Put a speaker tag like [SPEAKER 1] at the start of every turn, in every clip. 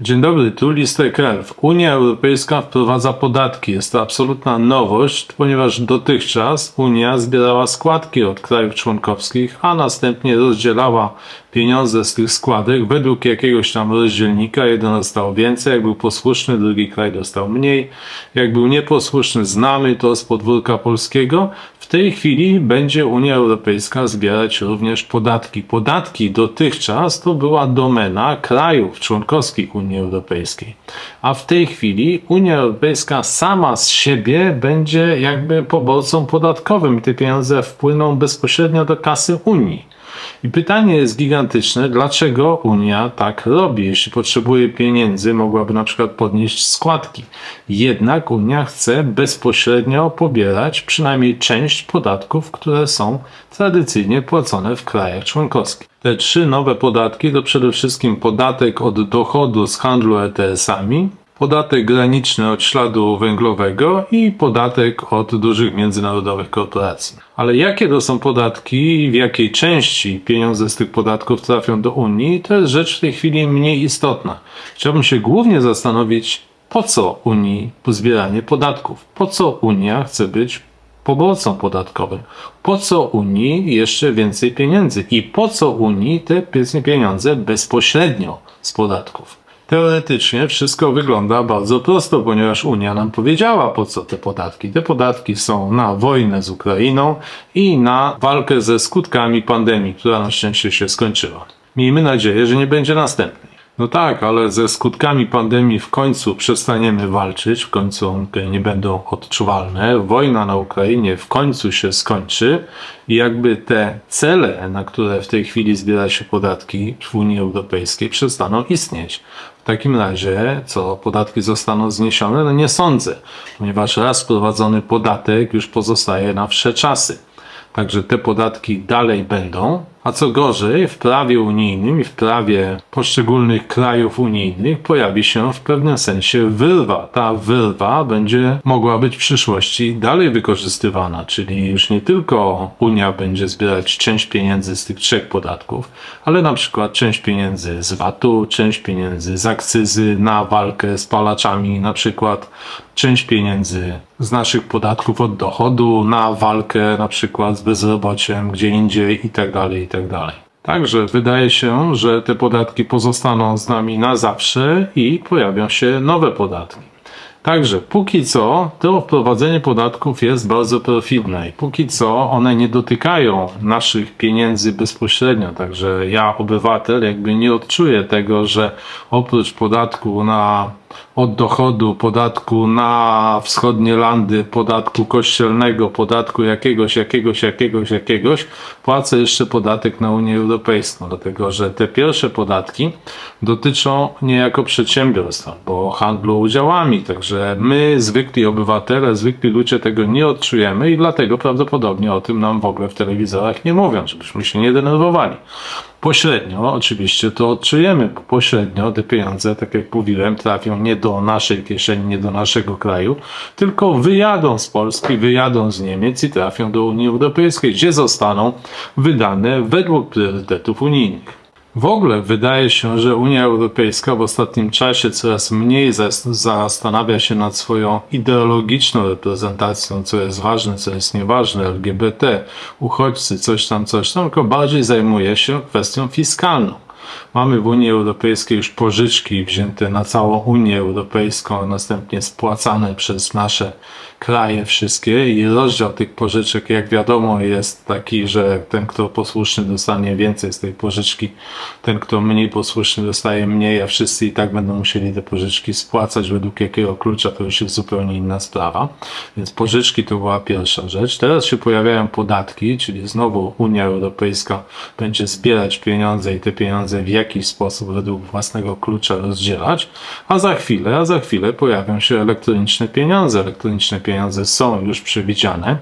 [SPEAKER 1] Dzień dobry, tu Listek Elf. Unia Europejska wprowadza podatki. Jest to absolutna nowość, ponieważ dotychczas Unia zbierała składki od krajów członkowskich, a następnie rozdzielała pieniądze z tych składek według jakiegoś tam rozdzielnika. Jeden dostał więcej, jak był posłuszny, drugi kraj dostał mniej. Jak był nieposłuszny, znamy to z podwórka polskiego. W tej chwili będzie Unia Europejska zbierać również podatki. Podatki dotychczas to była domena krajów członkowskich Unii Europejskiej. A w tej chwili Unia Europejska sama z siebie będzie jakby poborcą podatkowym te pieniądze wpłyną bezpośrednio do kasy Unii. I pytanie jest gigantyczne, dlaczego Unia tak robi? Jeśli potrzebuje pieniędzy, mogłaby na przykład podnieść składki. Jednak Unia chce bezpośrednio pobierać przynajmniej część podatków, które są tradycyjnie płacone w krajach członkowskich. Te trzy nowe podatki to przede wszystkim podatek od dochodu z handlu ETS-ami, podatek graniczny od śladu węglowego i podatek od dużych międzynarodowych korporacji. Ale jakie to są podatki i w jakiej części pieniądze z tych podatków trafią do Unii, to jest rzecz w tej chwili mniej istotna. Chciałbym się głównie zastanowić, po co Unii pozbieranie podatków? Po co Unia chce być poborcą podatkowym? Po co Unii jeszcze więcej pieniędzy? I po co Unii te pieniądze bezpośrednio z podatków? Teoretycznie wszystko wygląda bardzo prosto, ponieważ Unia nam powiedziała po co te podatki. Te podatki są na wojnę z Ukrainą i na walkę ze skutkami pandemii, która na szczęście się skończyła. Miejmy nadzieję, że nie będzie następnej. No tak, ale ze skutkami pandemii w końcu przestaniemy walczyć, w końcu one nie będą odczuwalne. Wojna na Ukrainie w końcu się skończy i jakby te cele, na które w tej chwili zbiera się podatki w Unii Europejskiej, przestaną istnieć. W takim razie, co podatki zostaną zniesione? No nie sądzę, ponieważ raz wprowadzony podatek już pozostaje na wsze czasy. Także te podatki dalej będą, a co gorzej, w prawie unijnym i w prawie poszczególnych krajów unijnych pojawi się w pewnym sensie wyrwa. Ta wyrwa będzie mogła być w przyszłości dalej wykorzystywana, czyli już nie tylko Unia będzie zbierać część pieniędzy z tych trzech podatków, ale na przykład część pieniędzy z VAT-u, część pieniędzy z akcyzy na walkę z palaczami, na przykład część pieniędzy z naszych podatków od dochodu na walkę na przykład z bezrobociem gdzie indziej i tak dalej, i tak dalej. Także wydaje się, że te podatki pozostaną z nami na zawsze i pojawią się nowe podatki. Także póki co to wprowadzenie podatków jest bardzo perfidne i póki co one nie dotykają naszych pieniędzy bezpośrednio. Także ja, obywatel, jakby nie odczuję tego, że oprócz podatku na od dochodu, podatku na wschodnie landy, podatku kościelnego, podatku jakiegoś, jakiegoś, jakiegoś, jakiegoś, płacę jeszcze podatek na Unię Europejską, dlatego że te pierwsze podatki dotyczą niejako przedsiębiorstw albo handlu udziałami, także my, zwykli obywatele, zwykli ludzie tego nie odczujemy i dlatego prawdopodobnie o tym nam w ogóle w telewizorach nie mówią, żebyśmy się nie denerwowali. Pośrednio oczywiście to odczujemy, pośrednio te pieniądze, tak jak mówiłem, trafią nie do naszej kieszeni, nie do naszego kraju, tylko wyjadą z Polski, wyjadą z Niemiec i trafią do Unii Europejskiej, gdzie zostaną wydane według priorytetów unijnych. W ogóle wydaje się, że Unia Europejska w ostatnim czasie coraz mniej zas- zastanawia się nad swoją ideologiczną reprezentacją, co jest ważne, co jest nieważne, LGBT, uchodźcy, coś tam, coś tam, tylko bardziej zajmuje się kwestią fiskalną. Mamy w Unii Europejskiej już pożyczki wzięte na całą Unię Europejską, a następnie spłacane przez nasze kraje wszystkie i rozdział tych pożyczek, jak wiadomo, jest taki, że ten, kto posłuszny dostanie więcej z tej pożyczki, ten, kto mniej posłuszny dostaje mniej, a wszyscy i tak będą musieli te pożyczki spłacać według jakiego klucza, to już jest zupełnie inna sprawa. Więc pożyczki to była pierwsza rzecz. Teraz się pojawiają podatki, czyli znowu Unia Europejska będzie zbierać pieniądze i te pieniądze w jakiś sposób według własnego klucza rozdzielać, a za chwilę, a za chwilę pojawią się elektroniczne pieniądze. Elektroniczne pieniądze są już przewidziane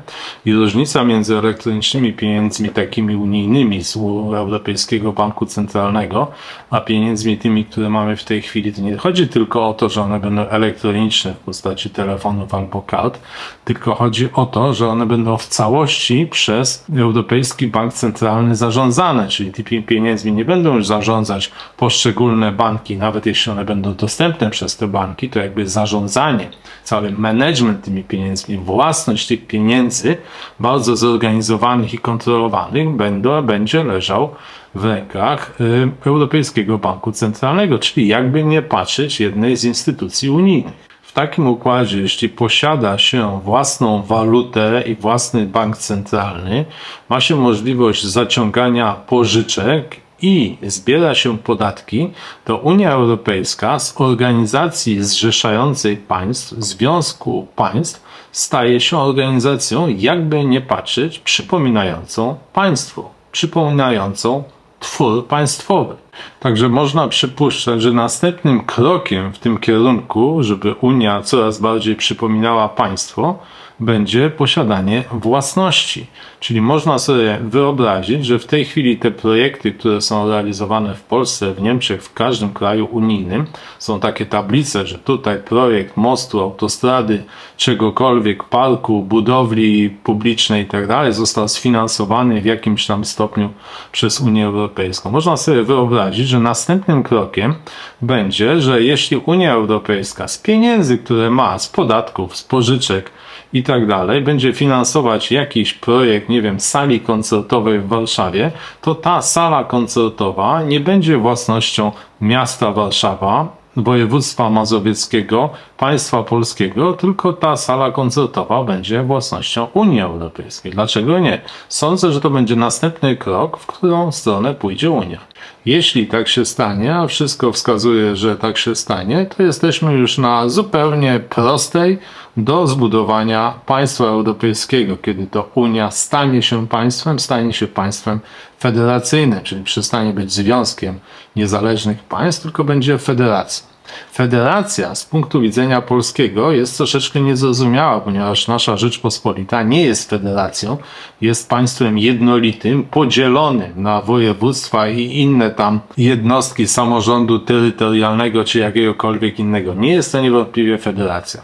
[SPEAKER 1] i różnica między elektronicznymi pieniędzmi takimi unijnymi z Europejskiego Banku Centralnego, a pieniędzmi tymi, które mamy w tej chwili, to nie chodzi tylko o to, że one będą elektroniczne w postaci telefonów albo kart, tylko chodzi o to, że one będą w całości przez Europejski Bank Centralny zarządzane, czyli tymi pieniędzmi nie będą już zarządzać poszczególne banki, nawet jeśli one będą dostępne przez te banki, to jakby zarządzanie, cały management tymi pieniędzmi, własność tych pieniędzy bardzo zorganizowanych i kontrolowanych będą, będzie leżał w rękach y, Europejskiego Banku Centralnego, czyli jakby nie patrzeć jednej z instytucji unijnych. W takim układzie, jeśli posiada się własną walutę i własny bank centralny, ma się możliwość zaciągania pożyczek i zbiera się podatki, to Unia Europejska z organizacji zrzeszającej państw, Związku Państw, staje się organizacją, jakby nie patrzeć, przypominającą państwo, przypominającą twór państwowy. Także można przypuszczać, że następnym krokiem w tym kierunku, żeby Unia coraz bardziej przypominała państwo, będzie posiadanie własności. Czyli można sobie wyobrazić, że w tej chwili te projekty, które są realizowane w Polsce, w Niemczech, w każdym kraju unijnym, są takie tablice, że tutaj projekt mostu, autostrady, czegokolwiek, parku, budowli publicznej i tak został sfinansowany w jakimś tam stopniu przez Unię Europejską. Można sobie wyobrazić, że następnym krokiem będzie, że jeśli Unia Europejska z pieniędzy, które ma, z podatków, z pożyczek, i tak dalej, będzie finansować jakiś projekt, nie wiem, sali koncertowej w Warszawie, to ta sala koncertowa nie będzie własnością miasta Warszawa, województwa mazowieckiego, państwa polskiego, tylko ta sala koncertowa będzie własnością Unii Europejskiej. Dlaczego nie? Sądzę, że to będzie następny krok, w którą stronę pójdzie Unia. Jeśli tak się stanie, a wszystko wskazuje, że tak się stanie, to jesteśmy już na zupełnie prostej do zbudowania państwa europejskiego, kiedy to Unia stanie się państwem, stanie się państwem federacyjnym, czyli przestanie być związkiem niezależnych państw, tylko będzie federacją. Federacja z punktu widzenia polskiego jest troszeczkę niezrozumiała, ponieważ nasza Rzeczpospolita nie jest federacją, jest państwem jednolitym, podzielonym na województwa i inne tam jednostki samorządu terytorialnego czy jakiegokolwiek innego. Nie jest to niewątpliwie federacja.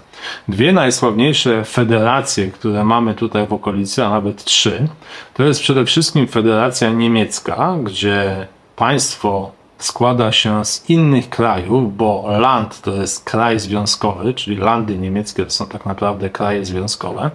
[SPEAKER 1] Dwie najsławniejsze federacje, które mamy tutaj w okolicy, a nawet trzy, to jest przede wszystkim Federacja Niemiecka, gdzie państwo składa się z innych krajów, bo Land to jest kraj związkowy, czyli landy niemieckie to są tak naprawdę kraje związkowe.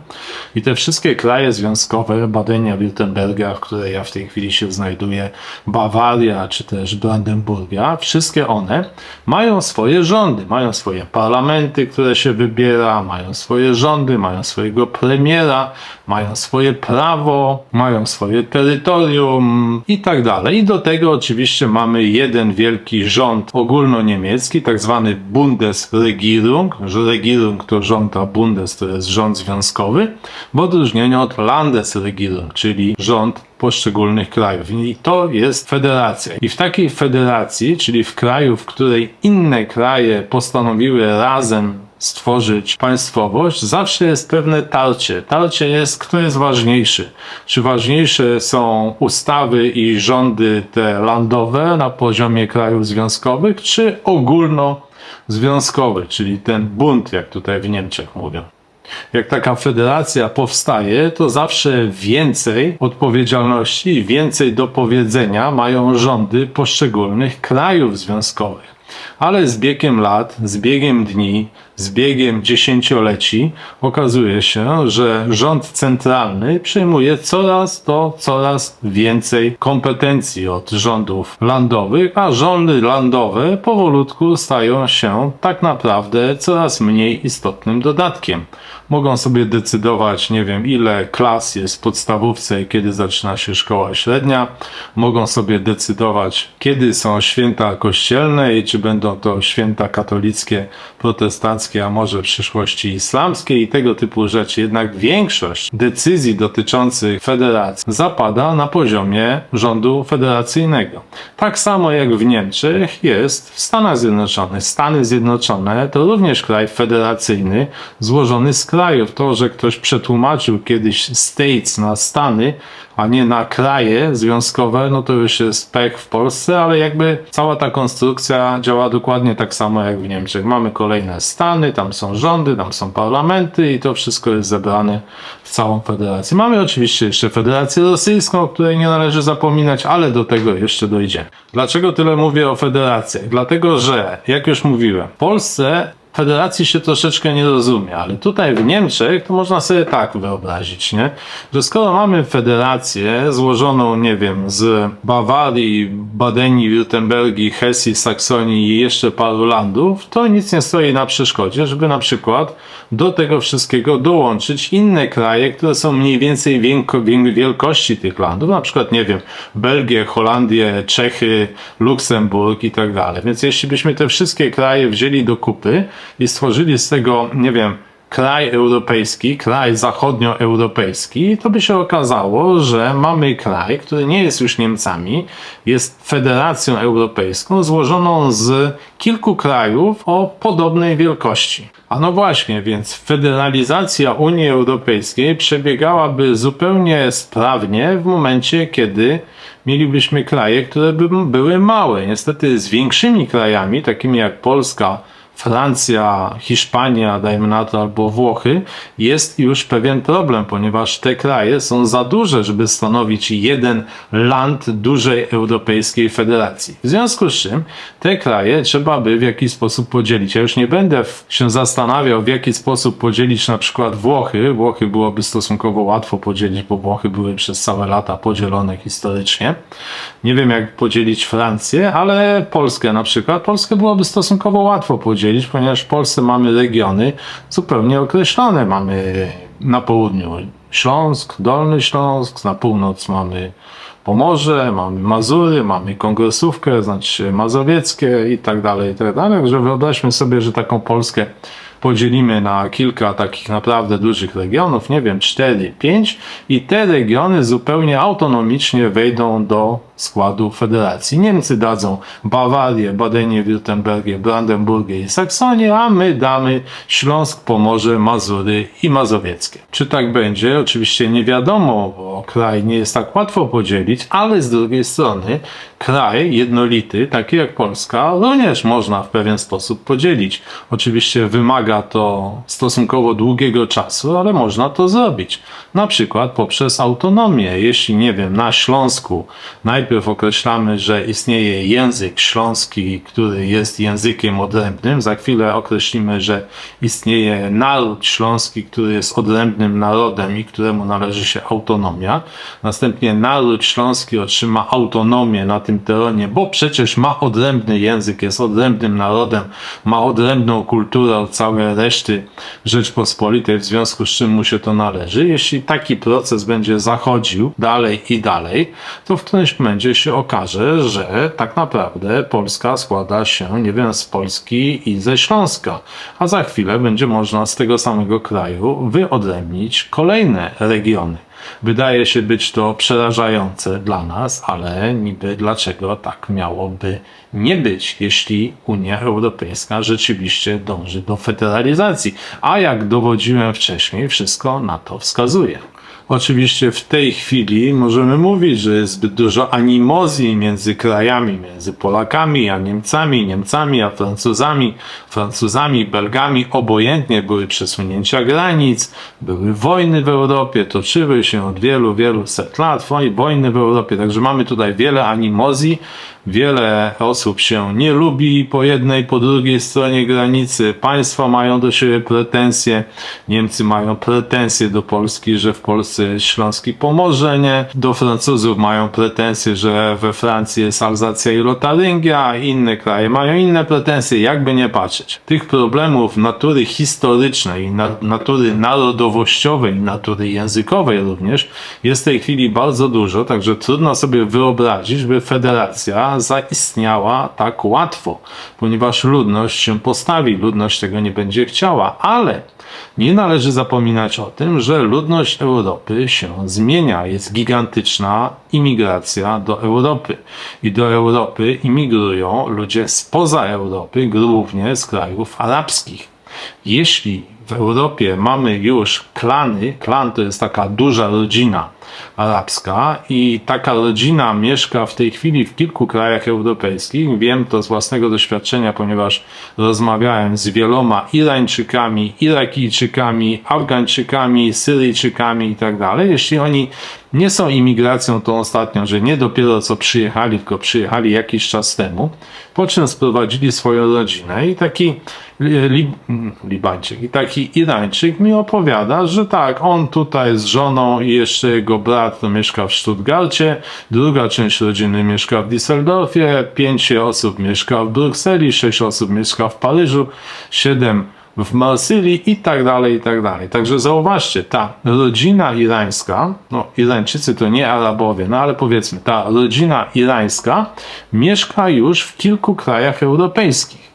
[SPEAKER 1] I te wszystkie kraje związkowe, Badenia, Württemberga, w której ja w tej chwili się znajduję, Bawaria czy też Brandenburgia, wszystkie one mają swoje rządy, mają swoje parlamenty, które się wybiera, mają swoje rządy, mają swojego premiera, mają swoje prawo, mają swoje terytorium i tak dalej. I do tego oczywiście mamy jeden wielki rząd ogólnoniemiecki, tak zwany Bundesregierung, Regierung to rząd, a Bundes to jest rząd związkowy, w odróżnieniu od Landesregierung, czyli rząd poszczególnych krajów. I to jest federacja. I w takiej federacji, czyli w kraju, w której inne kraje postanowiły razem stworzyć państwowość, zawsze jest pewne tarcie. Tarcie jest, kto jest ważniejszy. Czy ważniejsze są ustawy i rządy te landowe na poziomie krajów związkowych, czy ogólnozwiązkowy, czyli ten bunt, jak tutaj w Niemczech mówią. Jak taka federacja powstaje, to zawsze więcej odpowiedzialności, więcej do powiedzenia mają rządy poszczególnych krajów związkowych. Ale z biegiem lat, z biegiem dni, z biegiem dziesięcioleci okazuje się, że rząd centralny przejmuje coraz to coraz więcej kompetencji od rządów landowych, a rządy landowe powolutku stają się tak naprawdę coraz mniej istotnym dodatkiem. Mogą sobie decydować, nie wiem, ile klas jest w podstawówce kiedy zaczyna się szkoła średnia. Mogą sobie decydować, kiedy są święta kościelne i czy będą to święta katolickie, protestanckie, a może w przyszłości islamskie i tego typu rzeczy. Jednak większość decyzji dotyczących federacji zapada na poziomie rządu federacyjnego. Tak samo jak w Niemczech jest w Stanach Zjednoczonych. Stany Zjednoczone to również kraj federacyjny złożony z krajów. To, że ktoś przetłumaczył kiedyś States na Stany, a nie na kraje związkowe, no to już jest pech w Polsce, ale jakby cała ta konstrukcja działa dokładnie tak samo jak w Niemczech. Mamy kolejne stany, tam są rządy, tam są parlamenty i to wszystko jest zebrane w całą federację. Mamy oczywiście jeszcze Federację Rosyjską, o której nie należy zapominać, ale do tego jeszcze dojdziemy. Dlaczego tyle mówię o federacjach? Dlatego, że jak już mówiłem, w Polsce federacji się troszeczkę nie rozumie, ale tutaj w Niemczech to można sobie tak wyobrazić, nie? Że skoro mamy federację złożoną, nie wiem, z Bawarii, Badenii, Württembergii, Hesji, Saksonii i jeszcze paru landów, to nic nie stoi na przeszkodzie, żeby na przykład do tego wszystkiego dołączyć inne kraje, które są mniej więcej wienko, wiek- wielkości tych landów, na przykład, nie wiem, Belgię, Holandię, Czechy, Luksemburg i tak dalej. Więc jeśli byśmy te wszystkie kraje wzięli do kupy i stworzyli z tego, nie wiem, kraj europejski, kraj zachodnioeuropejski, to by się okazało, że mamy kraj, który nie jest już Niemcami, jest Federacją Europejską złożoną z kilku krajów o podobnej wielkości. A no właśnie, więc federalizacja Unii Europejskiej przebiegałaby zupełnie sprawnie w momencie, kiedy mielibyśmy kraje, które by były małe. Niestety z większymi krajami, takimi jak Polska, Francja, Hiszpania, dajmy na to, albo Włochy, jest już pewien problem, ponieważ te kraje są za duże, żeby stanowić jeden land dużej europejskiej federacji. W związku z czym te kraje trzeba by w jakiś sposób podzielić. Ja już nie będę się zastanawiał, w jaki sposób podzielić na przykład Włochy. Włochy byłoby stosunkowo łatwo podzielić, bo Włochy były przez całe lata podzielone historycznie. Nie wiem, jak podzielić Francję, ale Polskę na przykład. Polskę byłoby stosunkowo łatwo podzielić, ponieważ w Polsce mamy regiony zupełnie określone. Mamy na południu Śląsk, Dolny Śląsk, na północ mamy Pomorze, mamy Mazury, mamy Kongresówkę, znaczy Mazowieckie i tak dalej, i tak dalej. Także wyobraźmy sobie, że taką Polskę podzielimy na kilka takich naprawdę dużych regionów, nie wiem, 4, 5 i te regiony zupełnie autonomicznie wejdą do składu federacji. Niemcy dadzą Bawarię, Badenię, Württembergię, Brandenburgię i Saksonię, a my damy Śląsk, Pomorze, Mazury i Mazowieckie. Czy tak będzie? Oczywiście nie wiadomo, bo kraj nie jest tak łatwo podzielić, ale z drugiej strony kraj jednolity, taki jak Polska, również można w pewien sposób podzielić. Oczywiście wymaga to stosunkowo długiego czasu, ale można to zrobić. Na przykład poprzez autonomię. Jeśli, nie wiem, na Śląsku najpierw określamy, że istnieje język śląski, który jest językiem odrębnym, za chwilę określimy, że istnieje naród śląski, który jest odrębnym narodem i któremu należy się autonomia. Następnie naród śląski otrzyma autonomię na tym terenie, bo przecież ma odrębny język, jest odrębnym narodem, ma odrębną kulturę od całej reszty Rzeczpospolitej, w związku z czym mu się to należy. Jeśli taki proces będzie zachodził dalej i dalej, to w którymś momencie się okaże, że tak naprawdę Polska składa się, nie wiem, z Polski i ze Śląska, a za chwilę będzie można z tego samego kraju wyodrębnić kolejne regiony. Wydaje się być to przerażające dla nas, ale niby dlaczego tak miałoby nie być, jeśli Unia Europejska rzeczywiście dąży do federalizacji. A jak dowodziłem wcześniej, wszystko na to wskazuje. Oczywiście w tej chwili możemy mówić, że jest zbyt dużo animozji między krajami, między Polakami a Niemcami, Niemcami a Francuzami, Francuzami, Belgami. Obojętnie były przesunięcia granic, były wojny w Europie, toczyły się od wielu, wielu set lat woj- wojny w Europie. Także mamy tutaj wiele animozji. Wiele osób się nie lubi po jednej, po drugiej stronie granicy. Państwa mają do siebie pretensje. Niemcy mają pretensje do Polski, że w Polsce jest Śląski Pomorzenie. Do Francuzów mają pretensje, że we Francji jest Alzacja i Lotaryngia. Inne kraje mają inne pretensje, jakby nie patrzeć. Tych problemów natury historycznej, na, natury narodowościowej, natury językowej również jest w tej chwili bardzo dużo, także trudno sobie wyobrazić, by federacja zaistniała tak łatwo, ponieważ ludność się postawi, ludność tego nie będzie chciała, ale nie należy zapominać o tym, że ludność Europy się zmienia. Jest gigantyczna imigracja do Europy. I do Europy imigrują ludzie spoza Europy, głównie z krajów arabskich. Jeśli w Europie mamy już klany, klan to jest taka duża rodzina arabska i taka rodzina mieszka w tej chwili w kilku krajach europejskich. Wiem to z własnego doświadczenia, ponieważ rozmawiałem z wieloma Irańczykami, Irakijczykami, Afgańczykami, Syryjczykami i tak. Jeśli oni nie są imigracją tą ostatnią, że nie dopiero co przyjechali, tylko przyjechali jakiś czas temu, po czym sprowadzili swoją rodzinę i taki li, mm, Libańczyk i taki Irańczyk mi opowiada, że tak, on tutaj z żoną i jeszcze jego brat mieszka w Stuttgarcie, druga część rodziny mieszka w Düsseldorfie, pięć osób mieszka w Brukseli, sześć osób mieszka w Paryżu, siedem w Marsylii i tak dalej, i tak dalej. Także zauważcie, ta rodzina irańska, no Irańczycy to nie Arabowie, no ale powiedzmy, ta rodzina irańska mieszka już w kilku krajach europejskich.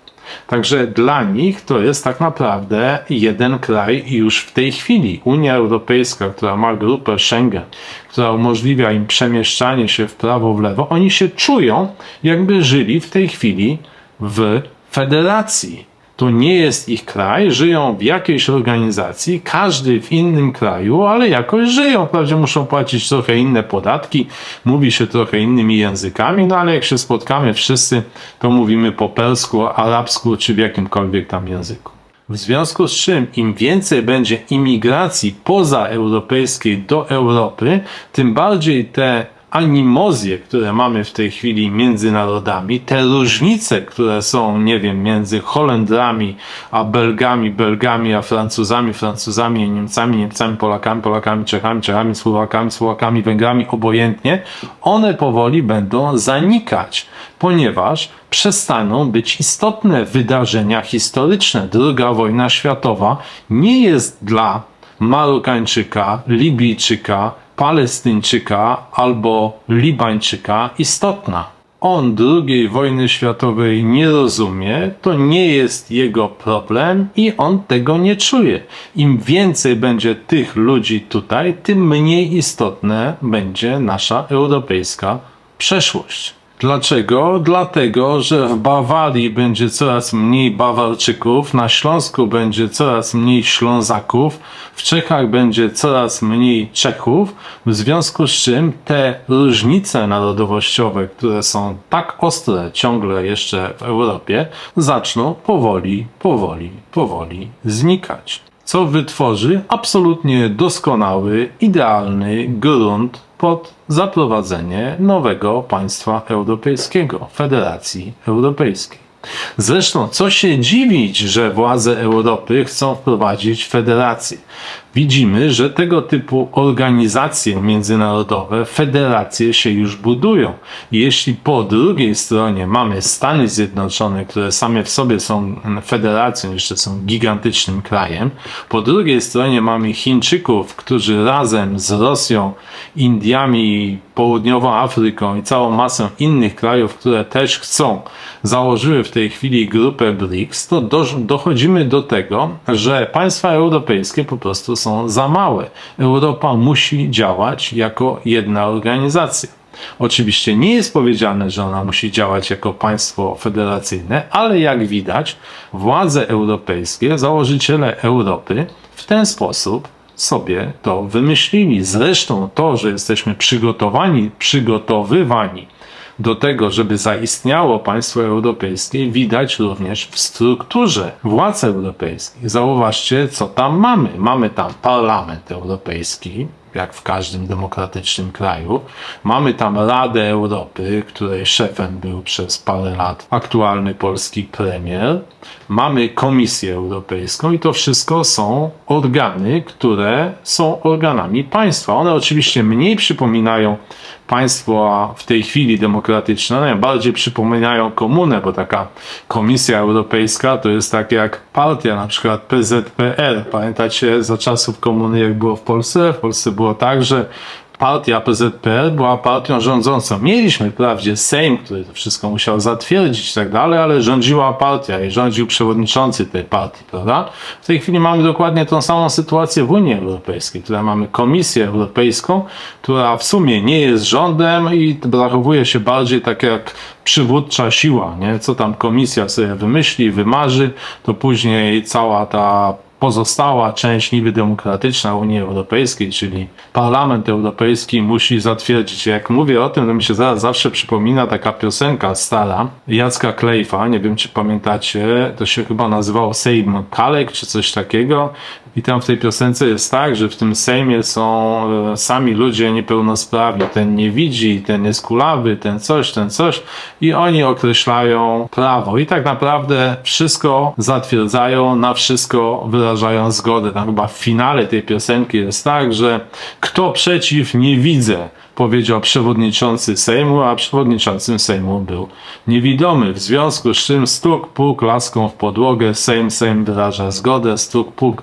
[SPEAKER 1] Także dla nich to jest tak naprawdę jeden kraj już w tej chwili. Unia Europejska, która ma grupę Schengen, która umożliwia im przemieszczanie się w prawo, w lewo, oni się czują, jakby żyli w tej chwili w federacji to nie jest ich kraj, żyją w jakiejś organizacji, każdy w innym kraju, ale jakoś żyją. Wprawdzie muszą płacić trochę inne podatki, mówi się trochę innymi językami, no ale jak się spotkamy wszyscy, to mówimy po persku, arabsku czy w jakimkolwiek tam języku. W związku z czym im więcej będzie imigracji pozaeuropejskiej do Europy, tym bardziej te animozje, które mamy w tej chwili między narodami, te różnice, które są, nie wiem, między Holendrami a Belgami, Belgami a Francuzami, Francuzami, Niemcami, Niemcami, Polakami, Polakami, Czechami, Czechami, Słowakami, Słowakami, Węgrami, obojętnie, one powoli będą zanikać, ponieważ przestaną być istotne wydarzenia historyczne. Druga wojna światowa nie jest dla Marokańczyka, Libijczyka, Palestyńczyka albo Libańczyka istotna. On II wojny światowej nie rozumie, to nie jest jego problem i on tego nie czuje. Im więcej będzie tych ludzi tutaj, tym mniej istotne będzie nasza europejska przeszłość. Dlaczego? Dlatego, że w Bawarii będzie coraz mniej Bawarczyków, na Śląsku będzie coraz mniej Ślązaków, w Czechach będzie coraz mniej Czechów, w związku z czym te różnice narodowościowe, które są tak ostre ciągle jeszcze w Europie, zaczną powoli, powoli, powoli znikać. Co wytworzy absolutnie doskonały, idealny grunt pod zaprowadzenie nowego państwa europejskiego, Federacji Europejskiej. Zresztą, co się dziwić, że władze Europy chcą wprowadzić federację. Widzimy, że tego typu organizacje międzynarodowe, federacje się już budują. Jeśli po drugiej stronie mamy Stany Zjednoczone, które same w sobie są federacją, jeszcze są gigantycznym krajem, po drugiej stronie mamy Chińczyków, którzy razem z Rosją, Indiami, Południową Afryką i całą masą innych krajów, które też chcą, założyły w tej chwili grupę BRICS, to do, dochodzimy do tego, że państwa europejskie po prostu są za małe. Europa musi działać jako jedna organizacja. Oczywiście nie jest powiedziane, że ona musi działać jako państwo federacyjne, ale jak widać, władze europejskie, założyciele Europy w ten sposób sobie to wymyślili. Zresztą to, że jesteśmy przygotowani, przygotowywani do tego, żeby zaistniało państwo europejskie, widać również w strukturze władz europejskich. Zauważcie, co tam mamy. Mamy tam Parlament Europejski, jak w każdym demokratycznym kraju. Mamy tam Radę Europy, której szefem był przez parę lat aktualny polski premier. Mamy Komisję Europejską i to wszystko są organy, które są organami państwa. One oczywiście mniej przypominają państwo w tej chwili demokratyczne, najbardziej przypominają komunę, bo taka Komisja Europejska to jest tak jak partia, na przykład PZPR. Pamiętacie za czasów komuny, jak było w Polsce? W Polsce było tak, że partia PZPR była partią rządzącą. Mieliśmy wprawdzie Sejm, który to wszystko musiał zatwierdzić i tak dalej, ale rządziła partia i rządził przewodniczący tej partii, prawda? W tej chwili mamy dokładnie tą samą sytuację w Unii Europejskiej, która mamy Komisję Europejską, która w sumie nie jest rządem i zachowuje się bardziej tak jak przywódcza siła, nie? Co tam komisja sobie wymyśli, wymarzy, to później cała ta pozostała część niby demokratyczna Unii Europejskiej, czyli Parlament Europejski musi zatwierdzić. Jak mówię o tym, to mi się zaraz zawsze przypomina taka piosenka stara Jacka Klejfa, nie wiem czy pamiętacie, to się chyba nazywało Sejm Kalek czy coś takiego. I tam w tej piosence jest tak, że w tym Sejmie są e, sami ludzie niepełnosprawni, ten nie widzi, ten jest kulawy, ten coś, ten coś. I oni określają prawo. I tak naprawdę wszystko zatwierdzają, na wszystko wyrażają zgodę. Tam chyba w finale tej piosenki jest tak, że kto przeciw nie widzę, powiedział przewodniczący Sejmu, a przewodniczącym Sejmu był niewidomy. W związku z czym stuk puk laską w podłogę, Sejm, Sejm wyraża zgodę, stuk puk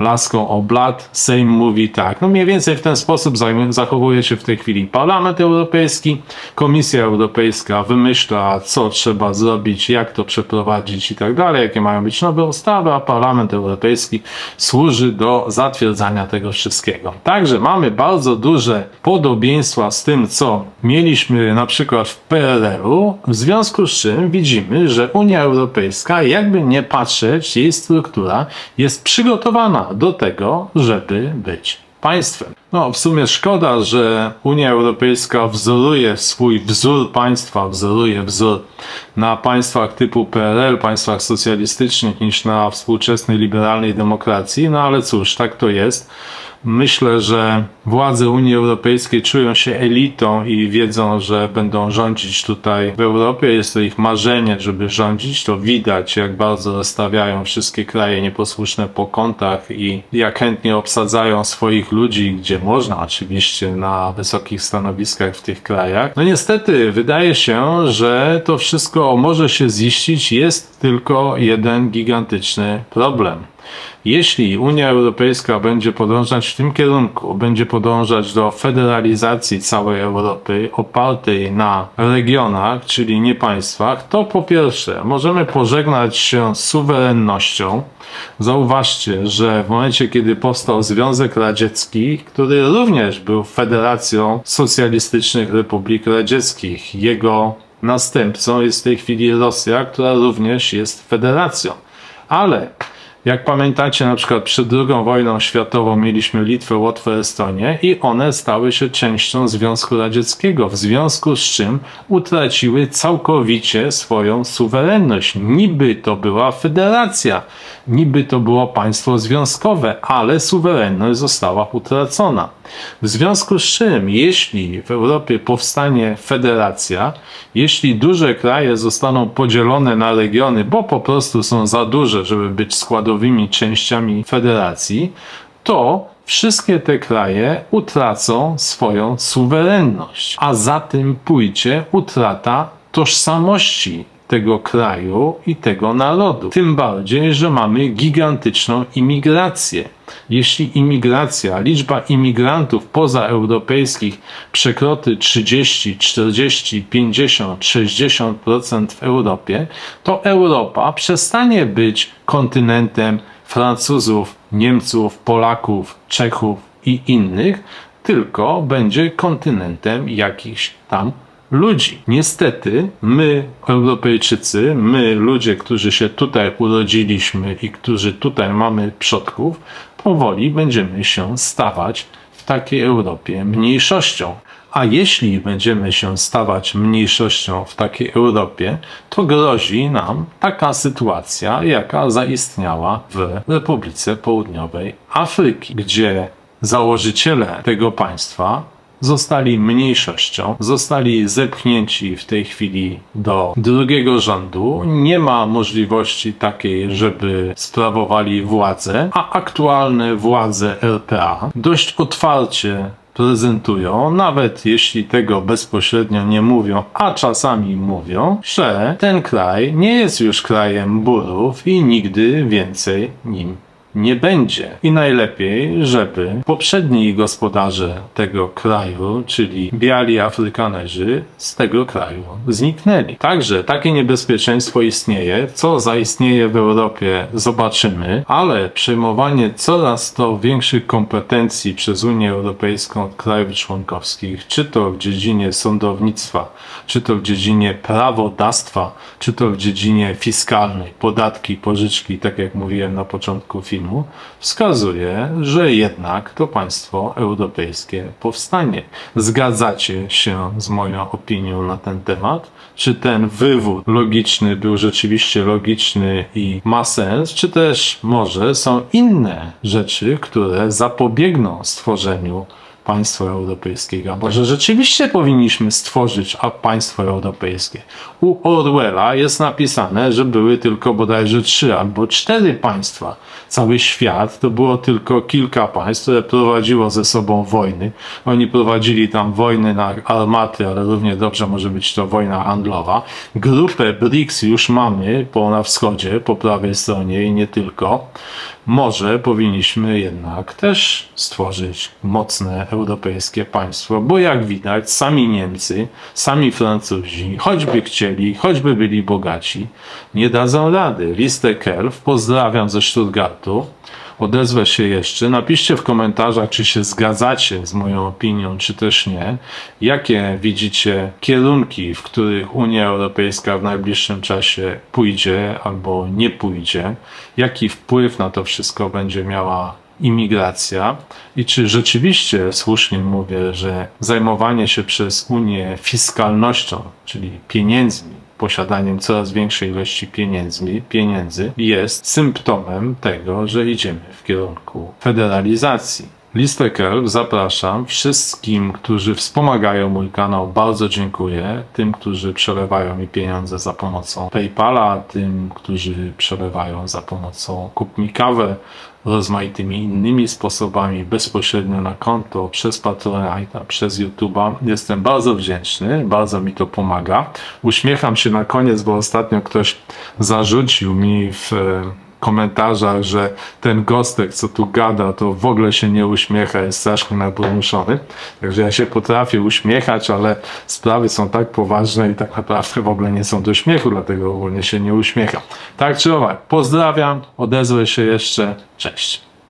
[SPEAKER 1] laską o blat, Sejm mówi tak. No mniej więcej w ten sposób zachowuje się w tej chwili Parlament Europejski, Komisja Europejska wymyśla, co trzeba zrobić, jak to przeprowadzić i tak dalej, jakie mają być nowe ustawy, a Parlament Europejski służy do zatwierdzania tego wszystkiego. Także mamy bardzo duże podobieństwa z tym, co mieliśmy na przykład w PRL-u, w związku z czym widzimy, że Unia Europejska, jakby nie patrzeć, jej struktura jest przygotowana do tego, żeby być państwem. No, w sumie szkoda, że Unia Europejska wzoruje swój wzór państwa, wzoruje wzór na państwach typu PRL, państwach socjalistycznych, niż na współczesnej liberalnej demokracji. No ale cóż, tak to jest. Myślę, że władze Unii Europejskiej czują się elitą i wiedzą, że będą rządzić tutaj w Europie. Jest to ich marzenie, żeby rządzić. To widać, jak bardzo rozstawiają wszystkie kraje nieposłuszne po kątach i jak chętnie obsadzają swoich ludzi, gdzie można, oczywiście na wysokich stanowiskach w tych krajach. No niestety, wydaje się, że to wszystko może się ziścić. Jest tylko jeden gigantyczny problem. Jeśli Unia Europejska będzie podążać w tym kierunku, będzie podążać do federalizacji całej Europy opartej na regionach, czyli nie państwach, to po pierwsze możemy pożegnać się z suwerennością. Zauważcie, że w momencie, kiedy powstał Związek Radziecki, który również był Federacją Socjalistycznych Republik Radzieckich, jego następcą jest w tej chwili Rosja, która również jest federacją. Ale jak pamiętacie, na przykład przed II wojną światową mieliśmy Litwę, Łotwę, Estonię i one stały się częścią Związku Radzieckiego, w związku z czym utraciły całkowicie swoją suwerenność. Niby to była federacja, niby to było państwo związkowe, ale suwerenność została utracona. W związku z czym, jeśli w Europie powstanie federacja, jeśli duże kraje zostaną podzielone na regiony, bo po prostu są za duże, żeby być składowymi częściami federacji, to wszystkie te kraje utracą swoją suwerenność, a za tym pójdzie utrata tożsamości tego kraju i tego narodu. Tym bardziej, że mamy gigantyczną imigrację. Jeśli imigracja, liczba imigrantów pozaeuropejskich przekroczy 30, 40, 50, 60% w Europie, to Europa przestanie być kontynentem Francuzów, Niemców, Polaków, Czechów i innych, tylko będzie kontynentem jakichś tam ludzi. Niestety, my, Europejczycy, my, ludzie, którzy się tutaj urodziliśmy i którzy tutaj mamy przodków, powoli będziemy się stawać w takiej Europie mniejszością. A jeśli będziemy się stawać mniejszością w takiej Europie, to grozi nam taka sytuacja, jaka zaistniała w Republice Południowej Afryki, gdzie założyciele tego państwa zostali mniejszością, zostali zepchnięci w tej chwili do drugiego rządu. Nie ma możliwości takiej, żeby sprawowali władzę, a aktualne władze RPA dość otwarcie prezentują, nawet jeśli tego bezpośrednio nie mówią, a czasami mówią, że ten kraj nie jest już krajem burów i nigdy więcej nim nie będzie. I najlepiej, żeby poprzedni gospodarze tego kraju, czyli biali Afrykanerzy, z tego kraju zniknęli. Także takie niebezpieczeństwo istnieje. Co zaistnieje w Europie, zobaczymy, ale przejmowanie coraz to większych kompetencji przez Unię Europejską od krajów członkowskich, czy to w dziedzinie sądownictwa, czy to w dziedzinie prawodawstwa, czy to w dziedzinie fiskalnej, podatki, pożyczki, tak jak mówiłem na początku filmu, wskazuje, że jednak to państwo europejskie powstanie. Zgadzacie się z moją opinią na ten temat? Czy ten wywód logiczny był rzeczywiście logiczny i ma sens, czy też może są inne rzeczy, które zapobiegną stworzeniu państwa europejskiego. A może rzeczywiście powinniśmy stworzyć państwo europejskie. U Orwella jest napisane, że były tylko bodajże trzy albo cztery państwa. Cały świat to było tylko kilka państw, które prowadziło ze sobą wojny. Oni prowadzili tam wojny na armaty, ale równie dobrze może być to wojna handlowa. Grupę BRICS już mamy po na wschodzie, po prawej stronie i nie tylko. Może powinniśmy jednak też stworzyć mocne europejskie państwo, bo jak widać, sami Niemcy, sami Francuzi, choćby chcieli, choćby byli bogaci, nie dadzą rady. Listę Kerw pozdrawiam ze Stuttgartu. Odezwę się jeszcze. Napiszcie w komentarzach, czy się zgadzacie z moją opinią, czy też nie. Jakie widzicie kierunki, w których Unia Europejska w najbliższym czasie pójdzie albo nie pójdzie? Jaki wpływ na to wszystko będzie miała imigracja i czy rzeczywiście słusznie mówię, że zajmowanie się przez Unię fiskalnością, czyli pieniędzmi, posiadaniem coraz większej ilości pieniędzmi, pieniędzy jest symptomem tego, że idziemy w kierunku federalizacji. Listę Kerb zapraszam wszystkim, którzy wspomagają mój kanał. Bardzo dziękuję. Tym, którzy przelewają mi pieniądze za pomocą PayPala, tym, którzy przelewają za pomocą Kup mi kawę, rozmaitymi innymi sposobami bezpośrednio na konto, przez Patronite'a, przez YouTube'a. Jestem bardzo wdzięczny, bardzo mi to pomaga. Uśmiecham się na koniec, bo ostatnio ktoś zarzucił mi w komentarzach, że ten gostek, co tu gada, to w ogóle się nie uśmiecha, jest strasznie naburmuszony. Także ja się potrafię uśmiechać, ale sprawy są tak poważne i tak naprawdę w ogóle nie są do śmiechu, dlatego ogólnie się nie uśmiecham. Tak czy owak, pozdrawiam, odezwę się jeszcze, cześć.